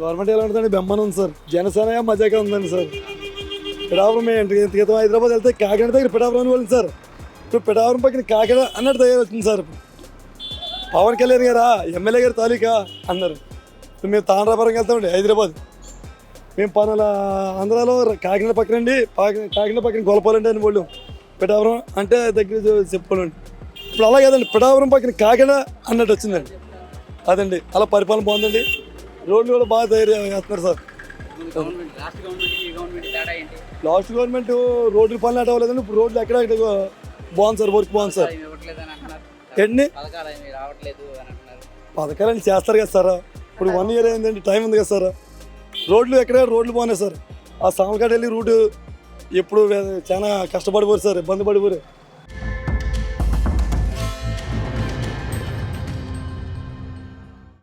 Government ఎలా ఉంటుందండి? బెమ్మనం ఉంది సార్. జనసేన మజాగా ఉందండి సార్. పిఠాపురం మేము క్రితం హైదరాబాద్ వెళ్తే కాకినాడ దగ్గర పిఠాపురం అని వెళ్ళింది సార్. ఇప్పుడు పిఠాపురం పక్కన కాకినాడ అన్నట్టు తయారు వచ్చింది సార్. పవన్ కళ్యాణ్ గారా? ఎమ్మెల్యే గారు తాలూకా? అన్నారు. ఇప్పుడు మేము తాండ్రాపురం వెళ్తామండి హైదరాబాద్. మేము పనుల ఆంధ్రాలో కాకినాడ పక్కన అండి కాకినాడ పక్కన గొలపాలండి అని వాళ్ళు పిఠాపురం అంటే దగ్గర చెప్పుకోండి ఇప్పుడు అలా కదండి పిఠాపురం పక్కన కాకినాడ అన్నట్టు వచ్చిందండి. అదండి. అలా పరిపాలన బాగుందండి. రోడ్లు కూడా బాగా తయారు చేస్తున్నారు సార్. లాస్ట్ గవర్నమెంట్ రోడ్లు పనులు అటు ఇప్పుడు రోడ్లు ఎక్కడ బాగుంది సార్ వర్క్ బాగుంది సార్. ఎన్ని? పథకాలు అని పథకాలని చేస్తారు కదా సార్. ఇప్పుడు వన్ ఇయర్ అయిందండి టైం ఉంది కదా సార్. రోడ్లు ఎక్కడ రోడ్లు బాగున్నాయి సార్. ఆ సామకాడ వెళ్ళి రూట్ ఎప్పుడు చాలా కష్టపడిపోరు సార్ ఇబ్బంది పడిపోరు